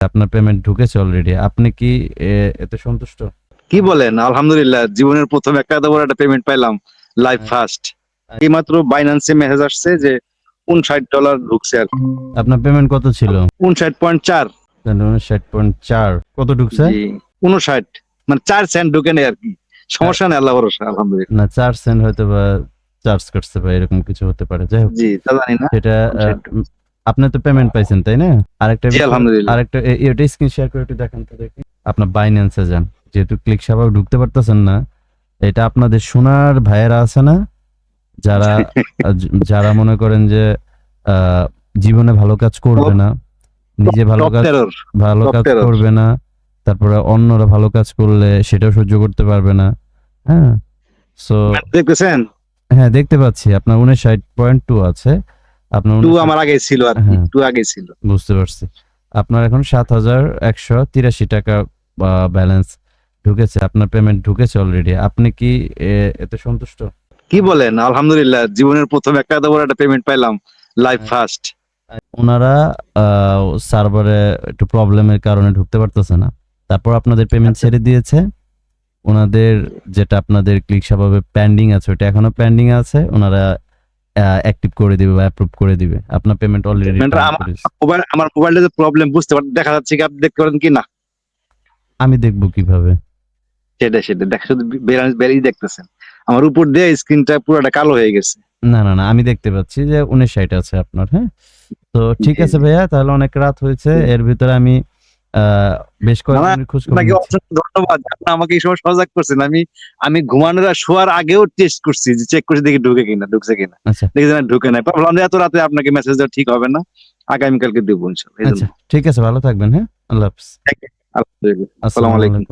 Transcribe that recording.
আপনার পেমেন্ট ঢুকেছে অলরেডি আপনি কি এতে সন্তুষ্ট? কি বলেন? আলহামদুলিল্লাহ জীবনের প্রথম একটা এত বড় একটা পেমেন্ট পাইলাম লাইভ হ্যাঁ। ফার্স্ট এইমাত্র বাইন্যান্সে মেসেজ আসছে যে উনষাট ডলার ঢুকছে আর আপনার পেমেন্ট কত ছিল? উনষাট পয়েন্ট চার। ষাট পয়েন্ট চার। কত ঢুকছে? জি উনষাট। মানে চার সেন্ট ঢুকে নেই আর কি। সমস্যা নেই আল্লাহ ভরসা আলহামদুলিল্লাহ। না চার সেন্ট হয়তো বা চার্জ করতে পারে এরকম কিছু হতে পারে। যাই হোক। জি তা জানি না। সেটা আপনি তো পেমেন্ট পাইছেন তাই না? আরেকটা আলহামদুলিল্লাহ। আরেকটা এটা স্ক্রিন শেয়ার করে একটু দেখান তো দেখি। আপনার বাইন্যান্সে যান। যেহেতু ক্লিক সাভাবে ঢুকতে পারতেছেন না এটা আপনাদের সোনার ভাইয়েরা আছে না? যারা যারা মনে করেন যে জীবনে ভালো কাজ করবে না নিজে ভালো কাজ ভালো কাজ করবে না তারপরে অন্যরা ভালো কাজ করলে সেটাও সহ্য করতে পারবে না হ্যাঁ? সো দেখতেছেন? হ্যাঁ দেখতে পাচ্ছি। আপনার উনষাট পয়েন্ট টু আছে। আপনার টু আমার আগে ছিল আর কি হ্যাঁ। টু আগে ছিল। বুঝতে পারছি। আপনার এখন সাত হাজার একশো তিরাশি টাকা ব্যালেন্স ঢুকেছে আপনার পেমেন্ট ঢুকেছে অলরেডি আপনি কি এতে সন্তুষ্ট? কি বলেন? আলহামদুলিল্লাহ জীবনের প্রথম একটা এত বড় একটা পেমেন্ট পাইলাম লাইভ হ্যাঁ। ফার্স্ট ওনারা সার্ভারে একটু প্রবলেমের কারণে ঢুকতে পারতেছে না। তারপর আপনাদের পেমেন্ট ছেড়ে দিয়েছে। ওনাদের যেটা আপনাদের ক্লিক স্বভাবে পেন্ডিং আছে ওটা এখনও পেন্ডিং আছে। ওনারা অ্যাক্টিভ করে দিবে বা অ্যাপ্রুভ করে দিবে। আপনার পেমেন্ট অলরেডি আমার- মোবাইল আমার যে প্রবলেম বুঝতে পার দেখা যাচ্ছে কি আপনি দেখতে পারেন কি না? আমি দেখব কীভাবে। সেটা সেটা দেখা শুধু বেরান বেরিয়ে দেখতেছেন। আমার উপর দিয়ে স্ক্রিনটা পুরোটা কালো হয়ে গেছে। না না না আমি দেখতে পাচ্ছি যে উনিশ ষাট আছে আপনার হ্যাঁ? তো ঠিক আছে ভাইয়া তাহলে অনেক রাত হয়েছে। এর ভিতরে আমি বেশ আপনাকে অসংখ্য ধন্যবাদ। আপনি আমাকে এই সময় সজাগ করছেন। আমি আমি ঘুমানোর শোয়ার আগেও টেস্ট করছি যে চেক করছি দেখি ঢুকে কিনা ঢুকছে কিনা। আচ্ছা। দেখি না ঢুকে নাই। ভাবলাম এত রাতে আপনাকে মেসেজ দেওয়া ঠিক হবে না। আগামীকালকে দেবো। আচ্ছা ঠিক আছে ভালো থাকবেন হ্যাঁ? আল্লাহ হাফিজ। আসসালামু আলাইকুম।